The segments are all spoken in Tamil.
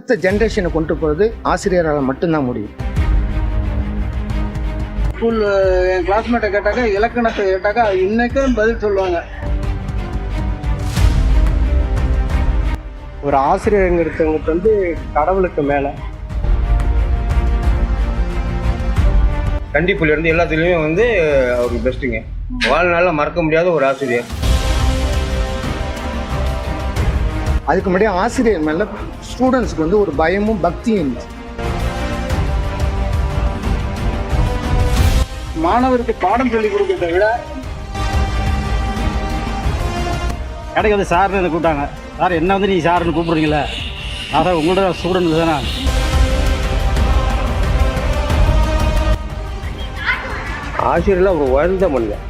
அடுத்த ஜென்ரேஷனை கொண்டு போகிறது ஆசிரியரால் மட்டும்தான் முடியும். ஸ்கூல் என் கிளாஸ்மேட்டை கேட்டாக்கா இலக்கணத்தை கேட்டாக்கா இன்னைக்கும் பதில் சொல்லுவாங்க. ஒரு ஆசிரியருங்கிறவங்க வந்து கடவுளுக்கு மேலே. கண்டிப்புல இருந்து எல்லாத்துலேயுமே வந்து அவர் பெஸ்ட்டுங்க வாழ்நாளில் மறக்க முடியாத ஒரு ஆசிரியர். அதுக்கு முன்னாடி ஆசிரியர் மேலே ஸ்டூடெண்ட்ஸ்க்கு வந்து ஒரு பயமும் பக்தியும் இருந்துச்சு மாணவருக்கு பாடம் சொல்லி கொடுக்கறத விட கடைக்கு வந்து சார்னு என்னை கூப்பிட்டாங்க. சார் என்ன வந்து நீ சார்னு கூப்பிடுறீங்களே? சார் உங்களோட ஸ்டூடெண்ட் தானே. ஆசிரியர்லாம் ஒரு உயர்ந்த மனிதன்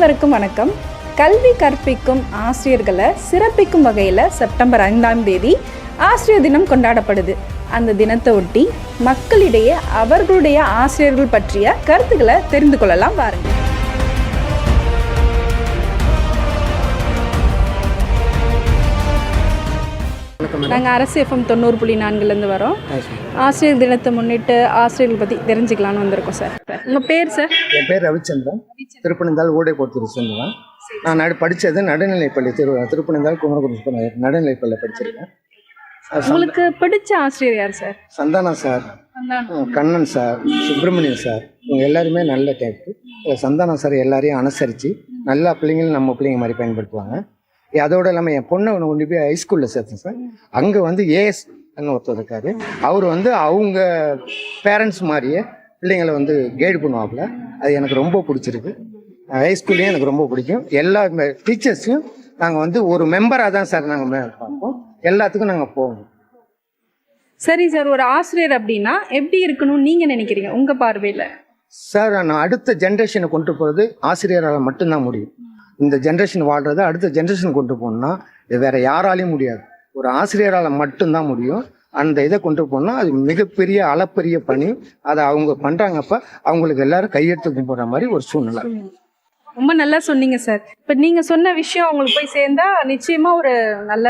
அனைவருக்கும் வணக்கம். கல்வி கற்பிக்கும் ஆசிரியர்களை சிறப்பிக்கும் வகையில் செப்டம்பர் ஐந்தாம் தேதி ஆசிரியர் தினம் கொண்டாடப்படுது. அந்த தினத்தை ஒட்டி மக்களிடையே அவர்களுடைய ஆசிரியர்கள் பற்றிய கருத்துக்களை தெரிந்து கொள்ளலாம் பாருங்கள் நாங்கள் அரசு எஃப்எம் தொண்ணூறு புள்ளி நான்குலேருந்து வரோம். ஆசிரியர் தினத்தை முன்னிட்டு ஆசிரியர்கள் பற்றி தெரிஞ்சுக்கலான்னு வந்திருக்கோம் சார். உங்கள் பேர் சார்? என் பேர் ரவிச்சந்திரன். திருப்பனந்தாள் ஊடைப்போத்தூர் சேர்ந்தவன் நான் நடு படித்தது நடுநிலைப்பள்ளி திரு திருப்பனந்தாள் குமரகுருஷ்ண நடுநிலைப்பள்ளி படிச்சிருக்கேன். உங்களுக்கு பிடிச்ச ஆசிரியர் யார் sir? Santhana sir. Kannan sir. Subramanian sir. இவங்க எல்லாருமே நல்ல டைப்பு சந்தானா சார் எல்லாரையும் அனுசரித்து எல்லா பிள்ளைங்களும் நம்ம பிள்ளைங்க மாதிரி பயன்படுத்துவாங்க. அதோட இல்லாமல் என் பொண்ணை ஒன்று கொண்டு போய் ஹைஸ்கூலில் சேர்த்தேன் சார். அங்கே வந்து ஏஎஸ் ஒருத்தர் இருக்காரு. அவர் வந்து அவங்க பேரண்ட்ஸ் மாதிரியே பிள்ளைங்களை வந்து கைடு பண்ணுவாப்புல. அது எனக்கு ரொம்ப பிடிச்சிருக்கு. ஹைஸ்கூல்லையும் எனக்கு ரொம்ப பிடிக்கும். எல்லா டீச்சர்ஸையும் நாங்கள் வந்து ஒரு மெம்பராக தான் சார் நாங்கள் பார்ப்போம். எல்லாத்துக்கும் நாங்கள் போவோம். சரி சார் ஒரு ஆசிரியர் அப்படின்னா எப்படி இருக்கணும்னு நீங்க நினைக்கிறீங்க உங்க பார்வையில? சார் நான் அடுத்த ஜென்ரேஷனை கொண்டு போகிறது ஆசிரியரால் மட்டும்தான் முடியும். இந்த ஜென்ரேஷன் வாழ்றதை அடுத்த ஜென்ரேஷன் கொண்டு போகணும்னா இது வேற யாராலையும் முடியாது. ஒரு ஆசிரியரால் மட்டும்தான் முடியும். அந்த இதை கொண்டு போனால் அது மிகப்பெரிய அளப்பரிய பணி. அதை அவங்க பண்ணுறாங்கப்ப அவங்களுக்கு எல்லாரும் கையெடுத்து கும்பிட்ற மாதிரி ஒரு சூழ்நிலை. ரொம்ப நல்லா சொன்னீங்க சார் இப்ப நீங்க சொன்ன விஷயம் உங்களுக்கு போய் சேர்ந்தா நிச்சயமா ஒரு நல்ல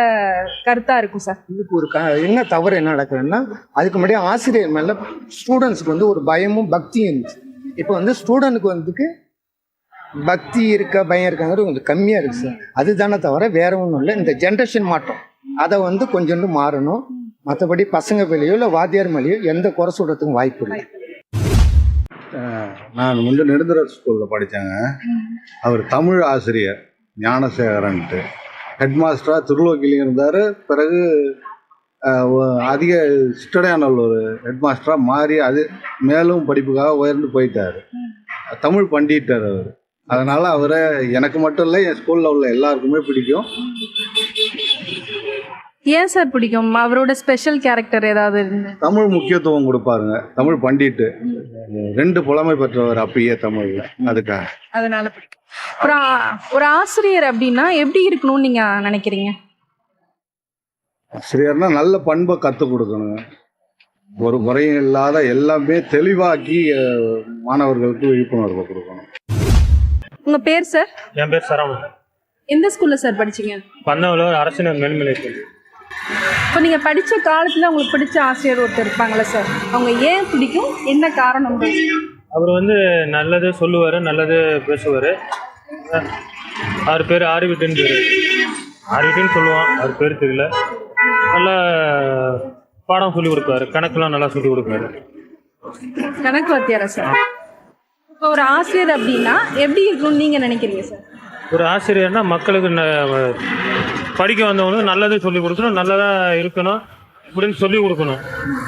கருத்தா இருக்கும் சார் இதுக்கு ஒரு க என்ன தவறு என்ன நடக்குதுன்னா அதுக்கு முன்னாடி ஆசிரியர் மேலே ஸ்டூடெண்ட்ஸ்க்கு வந்து ஒரு பயமும் பக்தியும் இருந்துச்சு. இப்போ வந்து ஸ்டூடெண்ட்டுக்கு வந்துக்கு பக்தி இருக்க பயம் இருக்காங்கிறது கொஞ்சம் கம்மியாக இருக்குது சார் அதுதானே தவிர வேற ஒன்றும் இல்லை. இந்த ஜென்ரேஷன் மாற்றம். அதை வந்து கொஞ்சோண்டு மாறணும். மற்றபடி பசங்க மேலேயோ இல்லை வாத்தியார் மேலேயோ எந்த குறை சொல்கிறதுக்கும் வாய்ப்பு இல்லை. நான் வந்து நெடுந்தரர் ஸ்கூலில் படித்தேங்க அவர் தமிழ் ஆசிரியர் ஞானசேகரன்ட்டு. ஹெட் மாஸ்டராக திருலோக்கிலையும் இருந்தார். பிறகு அதிக சிட்டடையானல்லூர் ஹெட் மாஸ்டராக மாறி அது மேலும் படிப்புக்காக உயர்ந்து போயிட்டார். தமிழ் பண்டிட்டார் அவர். அதனால் அவரை எனக்கு மட்டும் இல்லை என் ஸ்கூலில் உள்ள எல்லாருக்குமே பிடிக்கும். ஏன் சார் பிடிக்கும்? அவரோட ஸ்பெஷல் கேரக்டர் ஏதாவது இருந்து தமிழ் முக்கியத்துவம் கொடுப்பாருங்க. தமிழ் பண்டிட்டு. ரெண்டு புலமை பெற்றவர் அப்பயே தமிழில் அதுக்காக. அதனால பிடிக்கும். ஆ- ஒரு ஆசிரியர் அப்படின்னா எப்படி இருக்கணும்னு நீங்க நினைக்கிறீங்க? ஆசிரியர்னா நல்ல பண்பை கற்றுக் கொடுக்கணுங்க. ஒரு முறையும் இல்லாத எல்லாமே தெளிவாக்கி மாணவர்களுக்கு விழிப்புணர்வை கொடுக்கணும். உங்க பேர் சார் என் பேர் சரவணன். எந்த ஸ்கூல்ல சார் படிச்சீங்க? பன்னவலூர் அரசினர் மேல்நிலை பள்ளி. இப்போ நீங்க படிச்ச காலத்துல உங்களுக்கு பிடிச்ச ஆசிரியர் ஒருத்தர் இருப்பாங்கல்ல சார் அவங்க ஏன் பிடிக்கும்? என்ன காரணம்? அவர் வந்து நல்லது சொல்லுவார் நல்லது பேசுவார். அவர் பேர் ஆரிவிட்டுன்னு பேர். ஆரிவிட்டுன்னு சொல்லுவான் அவர் பேர் தெரியல. நல்லா பாடம் சொல்லி கொடுப்பாரு கணக்கெல்லாம் நல்லா சொல்லி கொடுப்பாரு. கணக்கு வாத்தியாரா சார் இப்போ ஒரு ஆசிரியர் அப்படின்னா எப்படி இருக்கணும்னு நீங்க நினைக்கிறீங்க சார்? ஒரு ஆசிரியர்னா மக்களுக்கு ந- படிக்க வந்தவங்களுக்கு நல்லது சொல்லி கொடுக்கணும் நல்லதாக இருக்கணும் இப்படின்னு சொல்லி கொடுக்கணும்.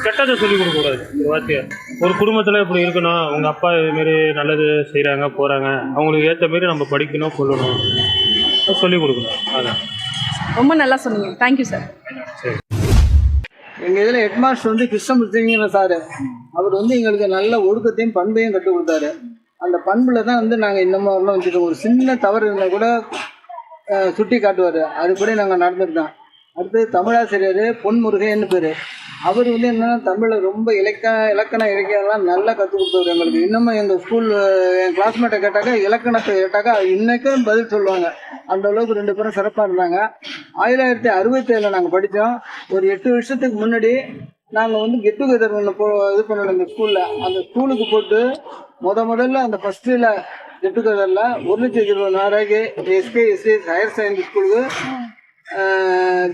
கெட்டதை சொல்லி கொடுக்கக்கூடாது. ஒரு வார்த்தையை. ஒரு குடும்பத்தில் இப்படி இருக்கணும் அவங்க அப்பா இதுமாரி நல்லது செய்கிறாங்க போகிறாங்க அவங்களுக்கு ஏற்ற மாரி நம்ம படிக்கணும் கொள்ளணும் சொல்லி கொடுக்கணும். அதான். ரொம்ப நல்லா சொன்னீங்க. Thank you sir. எங்கள் இதில் ஹெட்மாஸ்டர் வந்து கிருஷ்ணமூர்த்திங்கிற சார். அவர் வந்து எங்களுக்கு நல்ல ஒழுக்கத்தையும் பண்பையும் கற்றுக் கொடுத்தாரு. அந்த பண்பில் தான் வந்து நாங்கள் இந்த மாதிரிலாம் வச்சுருக்கோம் ஒரு சின்ன தவறு இருந்தால் கூட சுட்டி காட்டுவார். அதுபடி நாங்கள் நடந்துருந்தோம் அடுத்து தமிழாசிரியர் பொன்முருகைன்னு பேர். அவர் வந்து என்னன்னா தமிழை ரொம்ப இலக்க இலக்கண இலக்கியம்லாம் நல்லா கற்றுக் கொடுத்தவர் எங்களுக்கு. இன்னமும் எங்கள் ஸ்கூல் என் கிளாஸ்மேட்டை கேட்டாக்கா இலக்கணத்தை கேட்டாக்கா இன்றைக்கும் பதில் சொல்லுவாங்க. அந்த அளவுக்கு ரெண்டு பேரும் சிறப்பாக இருந்தாங்க. ஆயிரத்தி அறுபத்தேழில் நாங்கள் படித்தோம் ஒரு எட்டு வருஷத்துக்கு முன்னாடி நாங்கள் வந்து கெட் டுகெதர் ஒன்று போ இது பண்ணணும் இந்த ஸ்கூலில் அந்த ஸ்கூலுக்கு போட்டு முத முதல்ல அந்த ஃபஸ்ட்டில் கெட் டுகெதரில் ஒரு லட்சத்தி இருபதாயிரூவாய்க்கு எஸ்கே எஸ்எஸ் ஹையர் செகண்டரி ஸ்கூலுக்கு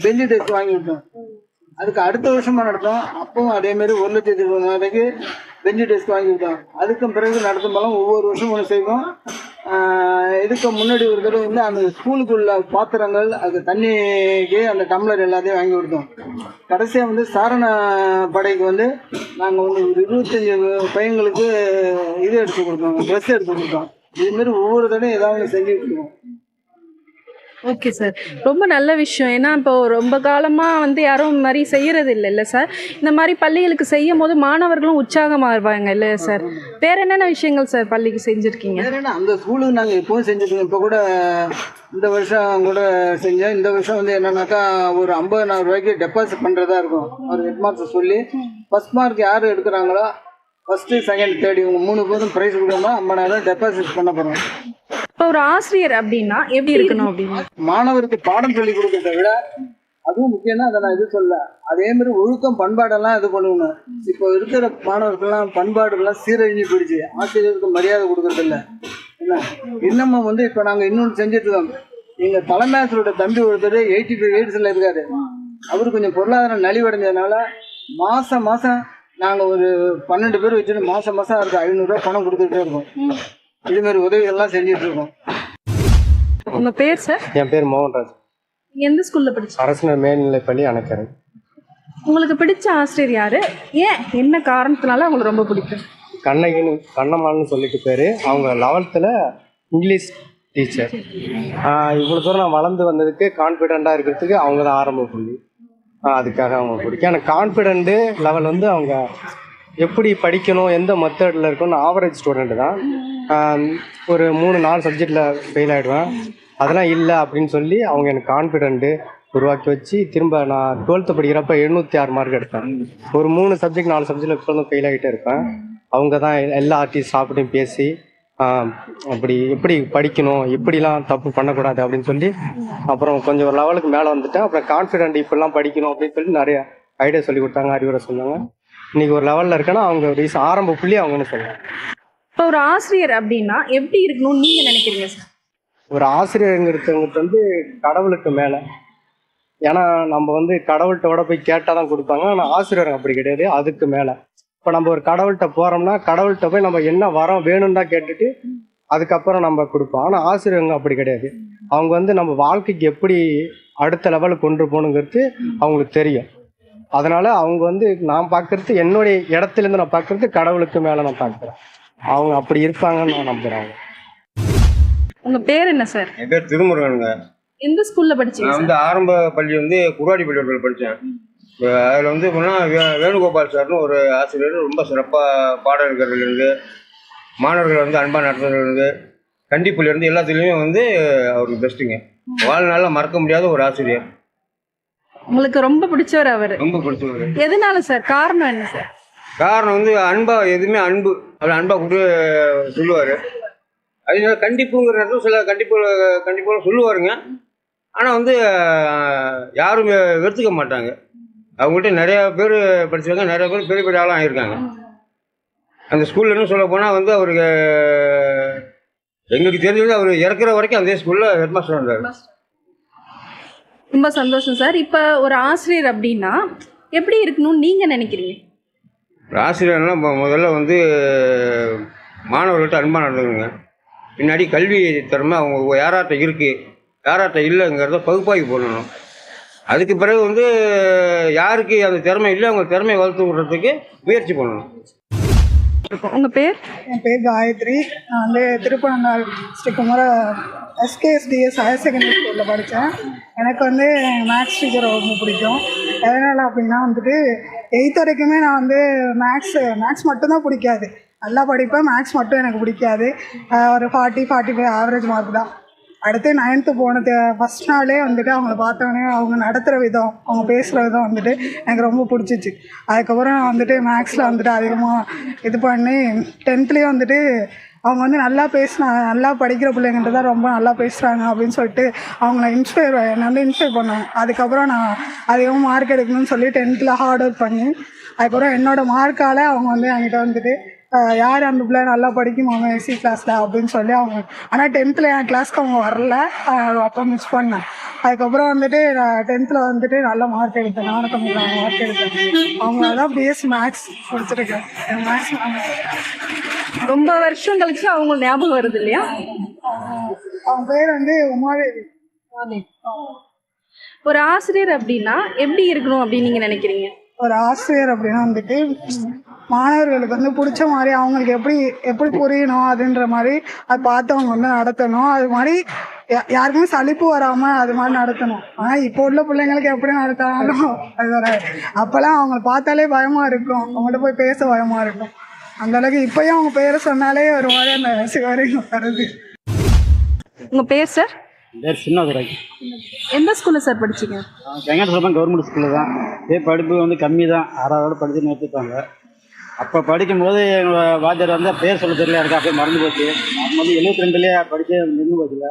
பெஞ்சு டெஸ்ட் வாங்கி விட்டோம். அதுக்கு அடுத்த வருஷமா நடத்தோம். அப்பவும் அதேமாரி ஒரு ஒரு லட்சத்தி இருபதாயிரத்துக்கு பெஞ்சு டெஸ்ட் வாங்கி விட்டோம். அதுக்கும் பிறகு நடத்தும் போலாம் ஒவ்வொரு வருஷம் ஒன்று செய்வோம். இதுக்கு முன்னாடி ஒரு தடவை வந்து அந்த ஸ்கூலுக்குள்ள பாத்திரங்கள் அது தண்ணிக்கு அந்த டம்ளர் எல்லாத்தையும் வாங்கி கொடுத்தோம். கடைசியாக வந்து சாரண படைக்கு வந்து நாங்கள் வந்து ஒரு இருபத்தஞ்சி பையங்களுக்கு இது எடுத்து கொடுத்தோம் ட்ரெஸ் எடுத்து கொடுத்தோம். இதுமாரி ஒவ்வொரு தடவையும் ஏதாவது செஞ்சு செஞ்சுட்டு இருக்கோம். ஓகே சார் ரொம்ப நல்ல விஷயம். ஏன்னா இப்போ ரொம்ப காலமாக வந்து யாரும் இந்த மாதிரி செய்யறது இல்லைல்ல சார் இந்த மாதிரி பள்ளிகளுக்கு செய்யும் போது மாணவர்களும் உற்சாகமாக இருப்பாங்க இல்லை சார் வேற என்னென்ன விஷயங்கள் சார் பள்ளிக்கு செஞ்சுருக்கீங்க? அந்த ஸ்கூலுக்கு நாங்கள் எப்பவும் செஞ்சுருக்கோம். இப்போ கூட இந்த வருஷம் கூட செஞ்சேன். இந்த வருஷம் வந்து என்னன்னாக்கா ஒரு ஐம்பதனாயிரம் ரூபாய்க்கு டெபாசிட் பண்ணுறதா இருக்கும். ஒரு ஹெட் மாஸ்டர் சொல்லி ஃபர்ஸ்ட் மார்க் யார் எடுக்கிறாங்களோ ஃபஸ்ட்டு செகண்ட் தேர்ட் இவங்க மூணு பேரும் ப்ரைஸ் கொடுக்கணும் ஐம்பதாயிரம் டெபாசிட் பண்ண போகிறோம் இப்போ ஒரு ஆசிரியர் அப்படின்னா எப்படி இருக்கணும் அப்படின்னு? மாணவருக்கு பாடம் சொல்லி கொடுக்கறத விட அதுவும் முக்கியம்னா அதை நான் இது சொல்ல. அதே மாதிரி ஒழுக்கம் பண்பாடெல்லாம் இது பண்ணணும். இப்போ இருக்கிற மாணவர்கள்லாம் பண்பாடுகள்லாம் சீரழிஞ்சு போயிடுச்சு. ஆசிரியருக்கு மரியாதை கொடுக்கறது இல்லை. என்ன? இன்னமும் வந்து இப்போ நாங்கள் இன்னொன்று செஞ்சுட்டு இருக்கோம். எங்கள் தலைமையாசிரியரோட தம்பி ஒருத்தர் எயிட்டி ஃபைவ் எயிட்ஸில் இருக்காரு. அவர் கொஞ்சம் பொருளாதாரம் நலிவடைஞ்சதுனால மாதம் மாதம் நாங்கள் ஒரு பன்னெண்டு பேர் வச்சுட்டு மாதம் மாதம் அவருக்கு ஐநூறுரூவா பணம் கொடுத்துட்டே இருக்கோம். இது மாதிரி உதவிகள்லாம் செஞ்சுட்டு இருக்கோம் உங்க பேர் சார் என் பேர் மோகன்ராஜ். நீங்க எந்த ஸ்கூல்ல படிச்சீங்க அரசு மேல்நிலைப்பள்ளி அணைக்கரை உங்களுக்கு பிடிச்ச ஆசிரியர் யாரு? ஏன்? என்ன காரணத்தினால உங்களுக்கு ரொம்ப பிடிக்கும்? கண்ணகின்னு கண்ணம்மாள்னு சொல்லிட்டு பேர். அவங்க லெவல்த்தில் இங்கிலீஷ் டீச்சர். இவ்வளோ தூரம் நான் வளர்ந்து வந்ததுக்கு கான்ஃபிடெண்ட்டாக இருக்கிறதுக்கு அவங்க தான் ஆரம்ப புள்ளி. அதுக்காக அவங்க பிடிக்கும். எனக்கு கான்ஃபிடென்ட்டு லெவல் வந்து அவங்க எப்படி படிக்கணும் எந்த மெத்தடில் இருக்கணும் ஆவரேஜ் ஸ்டூடெண்ட் தான். ஒரு மூணு நாலு சப்ஜெக்டில் ஃபெயில் ஆகிடுவேன் அதெல்லாம் இல்லை அப்படின்னு சொல்லி அவங்க எனக்கு கான்ஃபிடென்ட்டு உருவாக்கி வச்சு திரும்ப நான் டுவெல்த்து படிக்கிறப்ப எழுநூற்றி ஆறு மார்க் எடுத்தேன். ஒரு மூணு சப்ஜெக்ட் நாலு சப்ஜெக்டில் இப்போ ஃபெயில் ஆகிட்டே இருப்பேன். அவங்க தான் எல்லா ஆர்டிஸ்ட் சாப்பிட்டையும் பேசி அப்படி எப்படி படிக்கணும் எப்படிலாம் தப்பு பண்ணக்கூடாது அப்படின்னு சொல்லி அப்புறம் கொஞ்சம் ஒரு லெவலுக்கு மேலே வந்துட்டேன். அப்புறம் கான்ஃபிடென்ட் இப்படிலாம் படிக்கணும் அப்படின்னு சொல்லி நிறைய ஐடியா சொல்லி கொடுத்தாங்க அறிவுரை சொன்னாங்க. இன்னைக்கு ஒரு லெவலில் இருக்கேன்னா அவங்க ரீசன் ஆரம்ப புள்ளி அவங்கன்னு சொல்லுவாங்க. இப்போ ஒரு ஆசிரியர் அப்படின்னா எப்படி இருக்கணும்னு நீங்க நினைக்கிறீங்க சார்? ஒரு ஆசிரியருங்கிறவங்க வந்து கடவுளுக்கு மேலே. ஏன்னா நம்ம வந்து கடவுள்கிட்ட போய் கேட்டால் தான் கொடுப்பாங்க. ஆனால் ஆசிரியர் அப்படி கிடையாது. அதுக்கு மேலே. இப்போ நம்ம ஒரு கடவுள்கிட்ட போகிறோம்னா கடவுள்கிட்ட போய் நம்ம என்ன வரோம் வேணும்னு தான் கேட்டுட்டு அதுக்கப்புறம் நம்ம கொடுப்போம். ஆனால் ஆசிரியருங்க அப்படி கிடையாது. அவங்க வந்து நம்ம வாழ்க்கைக்கு எப்படி அடுத்த லெவலுக்கு கொண்டு போகணுங்கிறது அவங்களுக்கு தெரியும். அதனால் அவங்க வந்து நான் பார்க்குறது என்னுடைய இடத்துலேருந்து நான் பார்க்குறது கடவுளுக்கு மேலே நான் பார்க்குறேன் அவங்க அப்படி இருப்பாங்கன்னு நான் நம்புகிறேன் உங்க பேர் என்ன சார் என் பேர் திருமுருகனுங்க. எந்த ஸ்கூல்ல படிச்சீங்க நான் சார் வந்து ஆரம்ப பள்ளி வந்து குருவாடி பள்ளிக்கூடத்தில் படித்தேன் அதில் வந்து எப்படின்னா வே- வேணுகோபால் சார்னு ஒரு ஆசிரியர் ரொம்ப சிறப்பாக பாடம் எடுக்கிறதுலேருந்து மாணவர்களை வந்து அன்பாக நடத்துறதுலேருந்து கண்டிப்புலேருந்து எல்லாத்துலேயுமே வந்து அவருக்கு பெஸ்ட்டுங்க வாழ்நாளில் மறக்க முடியாத ஒரு ஆசிரியர். உங்களுக்கு ரொம்ப பிடிச்சவர் அவர். ரொம்ப பிடிச்சவர். எதனால சார் காரணம் என்ன சார் காரணம் வந்து அன்பாக எதுவுமே அன்பு அவர் அன்பாக கூட சொல்லுவார். அது கண்டிப்புங்கிற நேரத்தில் சில கண்டிப்பு கண்டிப்பாக சொல்லுவாருங்க. ஆனால் வந்து யாரும் வெறுத்துக்க மாட்டாங்க. அவங்கள்ட்ட நிறையா பேர் படிச்சிருக்காங்க நிறைய பேர் பெரிய பெரிய ஆளாக ஆகியிருக்காங்க அந்த ஸ்கூல்ல இன்னும் சொல்ல போனால் வந்து அவருக்கு எங்களுக்கு தெரிஞ்சது அவர் இறக்குற வரைக்கும் அதே ஸ்கூலில் ஹெட்மாஸ்டர் இருந்தார் ரொம்ப சந்தோஷம் சார். இப்போ ஒரு ஆசிரியர் அப்படின்னா எப்படி இருக்கணும்னு நீங்க நினைக்கிறீங்க? ஆசிரியர்னா இப்போ முதல்ல வந்து மாணவர்கள்ட்ட அன்பாக நடந்துக்கணுங்க பின்னாடி கல்வி திறமை அவங்க யாராட்ட இருக்குது யாராட்ட இல்லைங்கிறத பகுப்பாய்வு பண்ணணும். அதுக்கு பிறகு வந்து யாருக்கு அந்த திறமை இல்லை அவங்க திறமையை வளர்த்து விடுறதுக்கு முயற்சி பண்ணணும். உங்கள் பேர்? என் பேர் காயத்ரி. நான் வந்து Thiruppanangal Sri Kumara SKSTS higher secondary ஸ்கூலில் படித்தேன் எனக்கு வந்து மேக்ஸ் டீச்சர் ரொம்ப பிடிக்கும். எதனால் அப்படின்னா வந்துட்டு எயித் வரைக்குமே நான் வந்து மேக்ஸ் மேக்ஸ் மட்டும்தான் பிடிக்காது. நல்லா படிப்பேன் மேக்ஸ் மட்டும் எனக்கு பிடிக்காது. ஒரு forty forty five average mark தான். அடுத்து நைன்த்து போனது ஃபஸ்ட் நாளே வந்துட்டு அவங்கள பார்த்தோன்னே அவங்க நடத்துகிற விதம் அவங்க பேசுகிற விதம் வந்துட்டு எனக்கு ரொம்ப பிடிச்சிச்சு. அதுக்கப்புறம் நான் வந்துட்டு மேக்ஸில் வந்துட்டு அதிகமாக இது பண்ணி டென்த்லேயும் வந்துட்டு அவங்க வந்து நல்லா பேசினா நல்லா படிக்கிற பிள்ளைங்கள்ட்ட தான் ரொம்ப நல்லா பேசுகிறாங்க அப்படின்னு சொல்லிட்டு அவங்கள இன்ஸ்பயர் என்னை வந்து இன்ஸ்பயர் பண்ணாங்க. அதுக்கப்புறம் நான் அதிகமாக மார்க் எடுக்கணும்னு சொல்லி டென்த்தில் ஹார்ட் ஒர்க் பண்ணி அதுக்கப்புறம் என்னோடய மார்க்கால் அவங்க வந்து என்கிட்ட வந்துட்டு யார் அந்த பிள்ளை நல்லா படிக்குமாங்க எஸ்சி கிளாஸில் அப்படின்னு சொல்லி அவங்க ஆனால் டென்த்தில் என் கிளாஸ்க்கு அவங்க வரல. அப்போ மிஸ் பண்ணேன். அதுக்கப்புறம் வந்துட்டு நான் டென்த்தில் வந்துட்டு நல்ல மார்க் எடுத்தேன். நானூற்றம்பது மார்க் எடுத்தேன். அவங்க தான் பிஎஸ்சி மேக்ஸ் படிச்சிருக்கேன் என் மேக்ஸ் ரொம்ப வருஷம் கழிச்சு அவங்க ஞாபகம் வருது இல்லையா? அவங்க பேர் வந்து உமாதேவி. ஒரு ஆசிரியர் அப்படின்னா எப்படி இருக்கணும் அப்படின்னு நீங்க நினைக்கிறீங்க? ஒரு ஆசிரியர் அப்படின்னா வந்துட்டு மாணவர்களுக்கு வந்து பிடிச்ச மாதிரி அவங்களுக்கு எப்படி எப்படி புரியணும் அதுன்ற மாதிரி அதை பார்த்து அவங்க வந்து நடத்தணும். அது மாதிரி யா- யாருக்குமே சலிப்பு வராமல் அது மாதிரி நடத்தணும். ஆனால் இப்போ உள்ள பிள்ளைங்களுக்கு எப்படி நடத்தினாலும் அது வராது. அப்போல்லாம் அவங்கள பார்த்தாலே பயமாக இருக்கும். அவங்கள்ட்ட போய் பேச பயமாக இருக்கும். அந்த அளவுக்கு இப்போயும் அவங்க பேரை சொன்னாலே ஒரு மாதிரி அந்த சிவரிங்க வருது. உங்க பேர் சார் பேர் சின்னதுரை. எந்த ஸ்கூல்ல சார் படிச்சீங்க? கவர்மெண்ட் ஸ்கூலில் தான் இதே படிப்பு வந்து கம்மி தான் ஆறாவதோட படித்து நிறுத்திட்டாங்க. அப்போ படிக்கும்போது எங்கள் வாத்தியார் வந்து பேர் சொல்ல தெரியல எனக்கு அப்படியே மறந்து போச்சு. நான் வந்து எழுபத்தி ரெண்டுலேயே படித்து நின்று போச்சுல.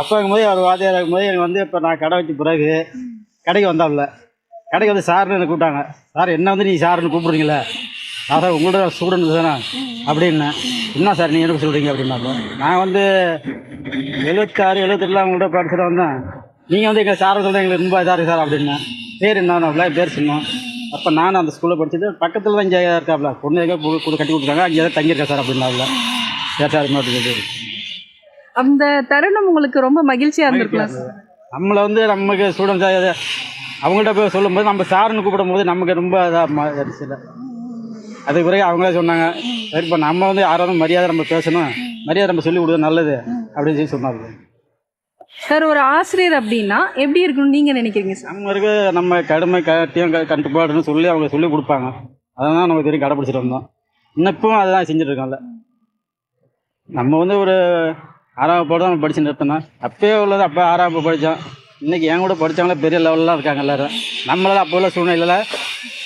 அப்போ இருக்கும்போது அவர் வாத்தியார் இருக்கும்போது எனக்கு வந்து இப்போ நான் கடை வச்ச பிறகு கடைக்கு வந்தாப்ல கடைக்கு வந்து சார்னு எனக்கு கூப்பிட்டாங்க. சார் என்ன வந்து நீ சார்னு கூப்பிடுறீங்களே நான் சார் உங்களோட ஸ்டூடெண்ட் தானே அப்படின்னேன். என்ன சார் நீங்கள் எனக்கு சொல்கிறீங்க அப்படின்னாப்போ நான் வந்து எழுபத்தாறு எழுபத்தெட்டில் அவங்கள்ட்ட படிச்சுட்டு வந்தேன். நீங்கள் வந்து எங்கள் சாரை சொல்கிறேன் எங்களுக்கு ரொம்ப இதாக இருக்குது சார் அப்படின்னேன். பேர் என்ன பேர் சொன்னோம். அப்போ நான் அந்த ஸ்கூலில் படிச்சது பக்கத்தில் தான் இங்கே இருக்காப்ல. பொண்ணு எங்கே புது கட்டி கொடுத்துருக்காங்க. அங்கே தான் தங்கியிருக்கேன் சார் அப்படின்னாப்ல. சார் இன்னொரு அந்த தருணம் உங்களுக்கு ரொம்ப மகிழ்ச்சியா இருந்திருக்கலாம் சார் நம்மளை வந்து நமக்கு ஸ்டூடெண்ட்ஸ் அவங்கள்ட்ட போய் சொல்லும்போது நம்ம சாருன்னு கூப்பிடும்போது நமக்கு ரொம்ப இதாக இருந்துச்சு அதுக்கு பிறகு அவங்களே சொன்னாங்க சரி இப்போ நம்ம வந்து யாராவது மரியாதை நம்ம பேசணும். மரியாதை நம்ம சொல்லி கொடுத்தா நல்லது. அப்படின்னு சொல்லி சொன்னாங்க சார் ஒரு ஆசிரியர் அப்படின்னா எப்படி இருக்கணும்னு நீங்க நினைக்கிறீங்க சார் நம்ம இருக்க நம்ம கடுமை கட்டியம் க- கட்டுப்பாடுன்னு சொல்லி அவங்க சொல்லி கொடுப்பாங்க. அதான் நமக்கு தெரியும் கடைப்பிடிச்சிட்டு வந்தோம். இன்னப்பும் இப்பவும் அதுதான் செஞ்சுட்டு இருக்கோம்ல. நம்ம வந்து ஒரு ஆறாம் வகுப்போட தான் நம்ம படிச்சு நிறுத்தினோம் அப்பயே உள்ளது அப்போ ஆறாம் படித்தோம் இன்றைக்கி என் கூட படித்தவங்களே பெரிய லெவலில் இருக்காங்க எல்லாரும். நம்மளால அப்போ உள்ள சூழ்நிலையில்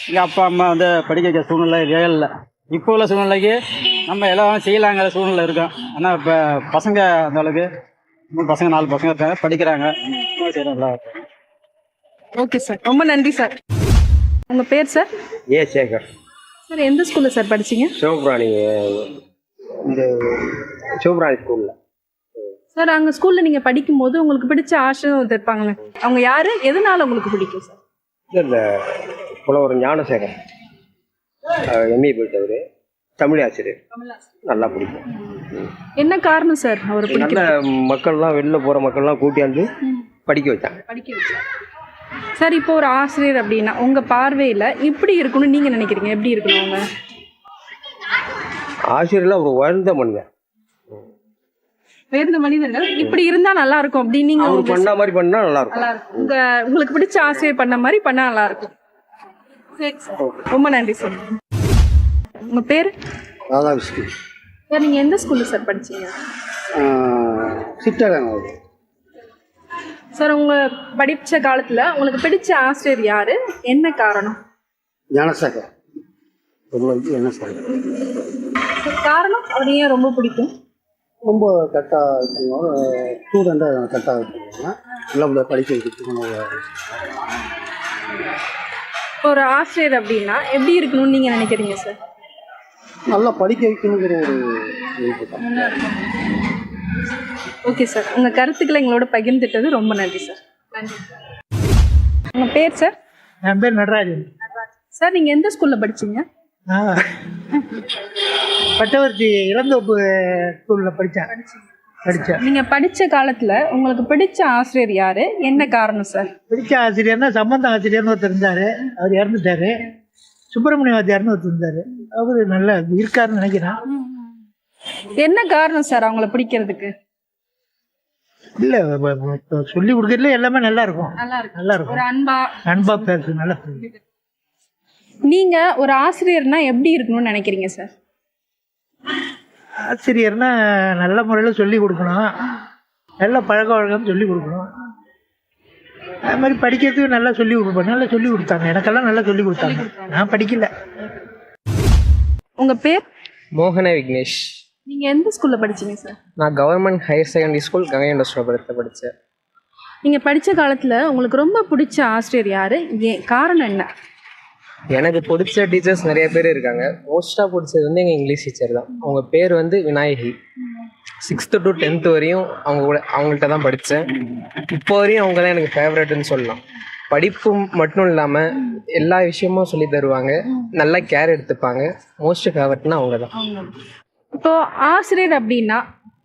எங்கள் அப்பா அம்மா வந்து படிக்க வைக்க சூழ்நிலை இல்லை. இப்போ உள்ள சூழ்நிலைக்கு நம்ம எல்லாம் செய்யலாங்கிற சூழ்நிலை இருக்கோம். ஆனால் இப்போ பசங்க அந்த இன்னும் பசங்க நாலு பசங்க இருக்காங்க படிக்கிறாங்க. சரி நல்லா இருக்கு. Okay sir. ரொம்ப நன்றி சார். உங்க பேர் சார்? ஏ சேகர். சார் எந்த ஸ்கூல்ல சார் படிச்சீங்க? சிவபிராணி இந்த சிவபிராணி ஸ்கூலில். சார் அங்க ஸ்கூல்ல நீங்க படிக்கும்போது உங்களுக்கு பிடிச்ச ஆசிரியர் இருப்பாங்க அவங்க யாரு? எதனால உங்களுக்கு பிடிக்கும் சார்? இந்த புலவர் ஞானசேகர் எம்ஏ போயிட்டவர். தமிழ் ஆசிரியர். நல்லா பிடிக்கும். என்ன காரணம் சார் அவர் நல்ல மக்கள்லாம் வெளில போகிற மக்கள்லாம் கூட்டியாந்து படிக்க வச்சாங்க. படிக்க வச்சார் சார் இப்போ ஒரு ஆசிரியர் அப்படின்னா உங்க பார்வையில இப்படி இருக்கணும்னு நீங்க நினைக்கிறீங்க? எப்படி இருக்கணும் அவங்க? ஆசிரியர்லாம் ஒரு உயர்ந்த மனிதன். வேறு மனிதர்கள் இப்படி இருந்தா நல்லா இருக்கும் அப்படின்னு நீங்க அவர் பண்ண மாதிரி பண்ணால் நல்லா இருக்கும். உங்க உங்களுக்கு பிடிச்ச ஆசிரியர் பண்ண மாதிரி பண்ணா நல்லா இருக்கும். ரொம்ப நன்றி சார். உங்க பேர்? ராதாகிருஷ்ணன். சார் நீங்க எந்த ஸ்கூல்ல சார் படிச்சீங்க? சிட்டரங்க சார் உங்க படிச்ச காலத்துல உங்களுக்கு பிடிச்ச ஆசிரியர் யாரு? என்ன காரணம்? ஞானசேகர். சார், காரணம்? அவர் ஏன் ரொம்ப பிடிக்கும்? ரொம்ப கரெக்டாக இருக்கணும் ஸ்டூடெண்ட்டாக கரெக்டாக இருக்காங்க நல்லா படிக்க வைக்கிறதுக்கு ஒரு ஆசிரியர் அப்படின்னா எப்படி இருக்கணும்னு நீங்க நினைக்கிறீங்க சார்? நல்லா படிக்க வைக்கணுங்கிற ஒரு ஓகே சார். உங்க கருத்துக்களை எங்களோட பகிர்ந்துட்டது ரொம்ப நன்றி சார். நன்றி உங்க பேர் சார்? என் பேர் நடராஜன். சார் நீங்க எந்த ஸ்கூல்ல படிச்சீங்க? பட்டவர்த்தி இளந்தோப்பு ஸ்கூலில் படித்தேன் படித்தேன் நீங்க படிச்ச காலத்துல உங்களுக்கு பிடிச்ச ஆசிரியர் யாரு? என்ன காரணம் சார்? பிடிச்ச ஆசிரியர்னா சம்பந்த ஆசிரியர்னு ஒருத்தர் இருந்தார். அவர் இறந்துட்டாரு. சுப்பிரமணிய வாத்தியார்னு ஒருத்தர் இருந்தார். அவர் நல்லா இருக்காருன்னு நினைக்கிறேன். என்ன காரணம் சார் அவங்கள பிடிக்கிறதுக்கு? இல்லை சொல்லி கொடுக்கறதுல எல்லாமே நல்லா இருக்கும். நல்லா இருக்கு நல்லா இருக்கும். அன்பா. அன்பா பேசு நல்லா. நீங்க ஒரு ஆசிரியர்னா எப்படி இருக்கணும்னு நினைக்கிறீங்க சார்? ஆசிரியர்னா நல்ல முறையில் சொல்லி கொடுக்கணும். நல்ல பழக்க வழக்கம் சொல்லி கொடுக்கணும். அது மாதிரி படிக்கிறதுக்கு நல்லா சொல்லி கொடுப்பேன் நல்லா சொல்லி கொடுத்தாங்க. எனக்கெல்லாம் நல்லா சொல்லி கொடுத்தாங்க. நான் படிக்கல. உங்க பேர்? மோகன விக்னேஷ். நீங்க எந்த ஸ்கூல்ல படிச்சீங்க சார் நான் government higher secondary school Gangai இண்டஸ்ட்ரியபுரத்தில் படித்தேன் நீங்க படிச்ச காலத்துல உங்களுக்கு ரொம்ப பிடிச்ச ஆசிரியர் யாரு? ஏன் காரணம் என்ன? எனக்கு பிடிச்ச டீச்சர்ஸ் நிறைய பேர் இருக்காங்க. மோஸ்ட்டாக பிடிச்சது வந்து எங்கள் இங்கிலீஷ் டீச்சர் தான். அவங்க பேர் வந்து விநாயகி. சிக்ஸ்த்து டு டென்த்து வரையும் அவங்க கூட அவங்கள்ட்ட தான் படித்தேன் இப்போ வரையும் அவங்க தான் எனக்கு ஃபேவரட்னு சொல்லலாம். படிப்பு மட்டும் இல்லாமல் எல்லா விஷயமும் சொல்லி தருவாங்க. நல்லா கேர் எடுத்துப்பாங்க. மோஸ்ட் ஃபேவரட்னா அவங்க தான் இப்போ ஆசிரியர் அப்படின்னா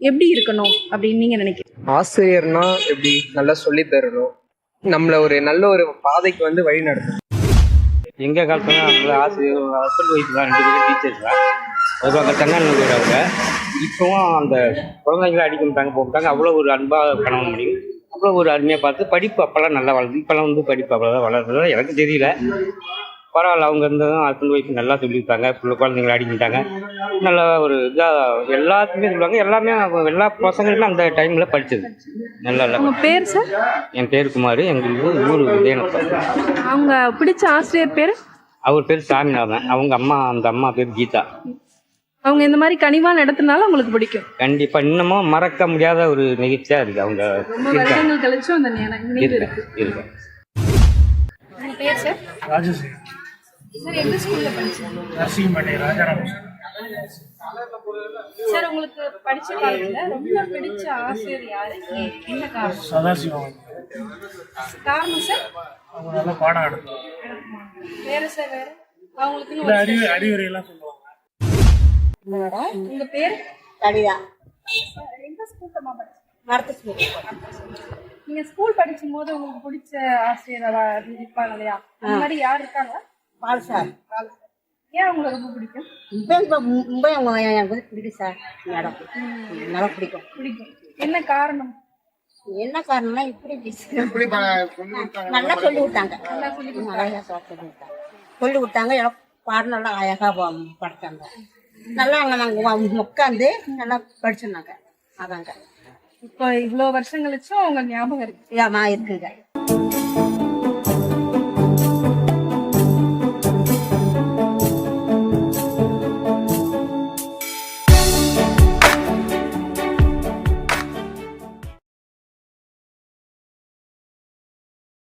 எப்படி இருக்கணும் அப்படின்னு நீங்க நினைக்கிறீங்க? ஆசிரியர்னா எப்படி? நல்லா சொல்லி தரணும். நம்மள ஒரு நல்ல ஒரு பாதைக்கு வந்து வழி நடத்தணும். எங்கள் காலத்துல ஆசிரியர் ஹஸ்பண்ட் ஒய்ஃப் தான் ரெண்டு பேரும் டீச்சர்ஸ் தான் வருவாங்க தங்கானூர் அவங்க இப்போவும் அந்த குழந்தைங்களை அடிக்க மாட்டாங்க போட்டாங்க அவ்வளோ ஒரு அன்பாக கணவன் முடியும் அவ்வளோ ஒரு அருமையாக பார்த்து படிப்பு அப்போல்லாம் நல்லா வளருது இப்போல்லாம் வந்து படிப்பு அவ்வளோதான் வளர்றது எனக்கு தெரியல. பரவாயில்ல அவங்க இருந்ததும் ஹஸ்பண்ட் ஒய்ஃப் நல்லா சொல்லியிருக்காங்க. பிள்ளை குழந்தைங்களை அடிக்க மாட்டாங்க நல்லா ஒரு இதாக எல்லாத்துக்குமே சொல்லுவாங்க. எல்லாமே எல்லா பசங்களுமே அந்த டைமில் படித்தது நல்லா இல்லை உங்க பேர் சார் என் பேர் குமார். எங்களுக்கு ஊர் விஜயநத்தம் அவங்க பிடிச்ச ஆசிரியர் பேர்? அவர் பேர் சாமிநாதன். அவங்க அம்மா அந்த அம்மா பேர் கீதா. அவங்க இந்த மாதிரி கனிவா நடத்தினால உங்களுக்கு பிடிக்கும். கண்டிப்பா. இன்னமும் மறக்க முடியாத ஒரு நிகழ்ச்சியா இருக்கு. அவங்க ரொம்ப இருக்காங்க. வருடங்கள் கழிச்சும் அந்த நினை- நினைவு இருக்கு இருக்கு. இருக்கு உங்க பேர் சார் ராஜஸ்ரீ சார் எந்த ஸ்கூல்ல படிச்சீங்க? நரசிம்மணி ராஜாராம் சார் உங்களுக்கு படிச்ச காலத்துல ரொம்ப பிடிச்ச ஆசிரியர் யாரு? ஏன்? என்ன காரணம்? சதாசிவம். காரணம் சார் அவங்க நல்லா பாடம் எடுத்தாங்க வேற சார் வேற? அவங்களுக்கு ஒரு அறிவு அறிவுரையெல்லாம் சொல்லுவாங்க. உங்க பேர்? கவிதா. எந்த ஸ்கூல்ல படிச்சீங்க நடத்த ஸ்கூல் நீங்க ஸ்கூல் படிக்கும் போது உங்களுக்கு பிடிச்ச ஆசிரியர் இருப்பாங்க இல்லையா? அந்த மாதிரி யார் இருக்காங்க? Paul sir. ஏன் உங்களுக்கு ரொம்ப பிடிக்கும்? இப்போ இப்போ மும்பை அவங்க எனக்கு பிடிக்கும் சார். மேடம் நல்லா பிடிக்கும். பிடிக்கும். என்ன காரணம்? என்ன காரணம்னா இப்படி நல்லா சொல்லி கொடுத்தாங்க நல்லா சொல்லி அழகா சொல்லி கொடுத்தாங்க எனக்கு பாடம் நல்லா அழகா படித்தாங்க. நல்லா அவங்க நாங்கள் உட்காந்து நல்லா படிச்சிருந்தாங்க. அதாங்க. இப்போ இவ்வளோ வருஷம் கழிச்சும் உங்க ஞாபகம் இருக்கு. ஏமா இருக்குங்க.